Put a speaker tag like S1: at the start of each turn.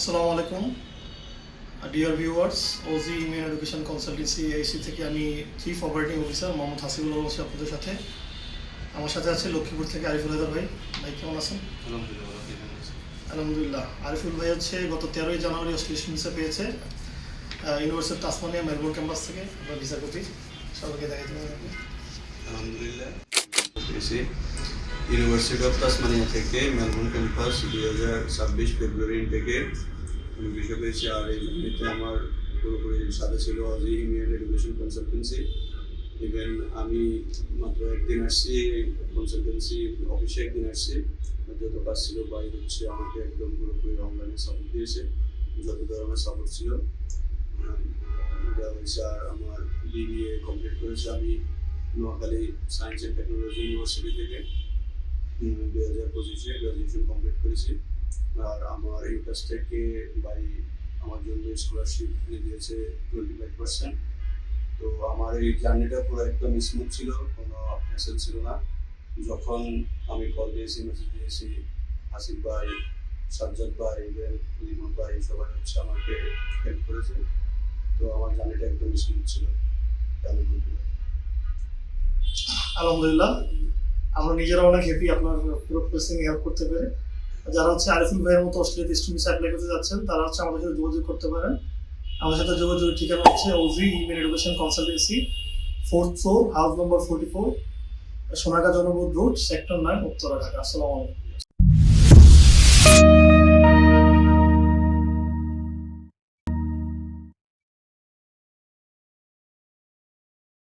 S1: আসসালামু আলাইকুম। Dear viewers Aussie email education consultancy AC থেকে আমি chief operating officer Mohammad Hasibul Alam আছি আপনাদের সাথে। আমার সাথে আছে লক্ষ্মীপুর থেকে আরিফুল হায়দার ভাই। ভাই কেমন আছেন?
S2: আলহামদুলিল্লাহ
S1: আরিফুল ভাই হচ্ছে গত তেরোই জানুয়ারি অস্ট্রেলিয়ান ভিসা পেয়েছে ইউনিভার্সিটি তাসমানিয়া মেলবোর্ন ক্যাম্পাস থেকে। আপনার ভিসা কপি সবাইকে আপনি
S2: আলহামদুলিল্লাহ ইউনিভার্সিটি অফ তাসমানিয়া থেকে মেলবোর্ন ক্যাম্পাস দুই হাজার ছাব্বিশ ফেব্রুয়ারি থেকে আমি বিষয় পেয়েছি আর এই জার্নিতে আমার পুরোপুরি সাথে ছিল Aussie Indian education consultancy even আমি মাত্র একদিন আসছি কনসালটেন্সি অফিসে একদিন আসছি। যত কাজ ছিল বাই হচ্ছে আমাকে একদম পুরোপুরি অনলাইনে সাপোর্ট দিয়েছে, যত ধরনের সাপোর্ট ছিল। আর আমার বিবিএ কমপ্লিট করেছি আমি Noakhali science and technology university থেকে। দুই হাজার পঁচিশে গ্রাজুয়েশন কমপ্লিট করেছি। আর আমার ইউকাস থেকে বাই আমার জন্য স্কলারশিপ দিয়েছে টোয়েন্টি ফাইভ পার্সেন্ট তো আমার এই জার্নিটা পুরো একদম স্মুথ ছিল, কোনো হ্যাসেল ছিল না। যখন আমি কল দিয়েছি মেসেজ দিয়েছি, হাসিফ ভাই, সাজ্জাদ ভাই ইভেন লিমন ভাই, সবাই হচ্ছে আমাকে হেল্প করেছে। তো আমার জার্নিটা একদম স্মুথ ছিল।
S1: আলহামদুলিল্লাহ। আমরা নিজেরা অনেক হ্যাপি আপনার পুরো প্রসেসিং হেল্প করতে পেরে। যারা হচ্ছে আরিফুল ভাইয়ের মতো অস্ট্রেলিয়াতে স্টুডেন্টস অ্যাপ্লাই করতে যাচ্ছেন, তারা হচ্ছে আমাদের সাথে যোগাযোগ করতে পারেন। আমার সাথে যোগাযোগ ঠিকানা হচ্ছে Aussie email education consultancy fourth floor house number forty four সোনাগা জনবোধ road sector nine Uttara, Dhaka. আসসালামু আলাইকুম।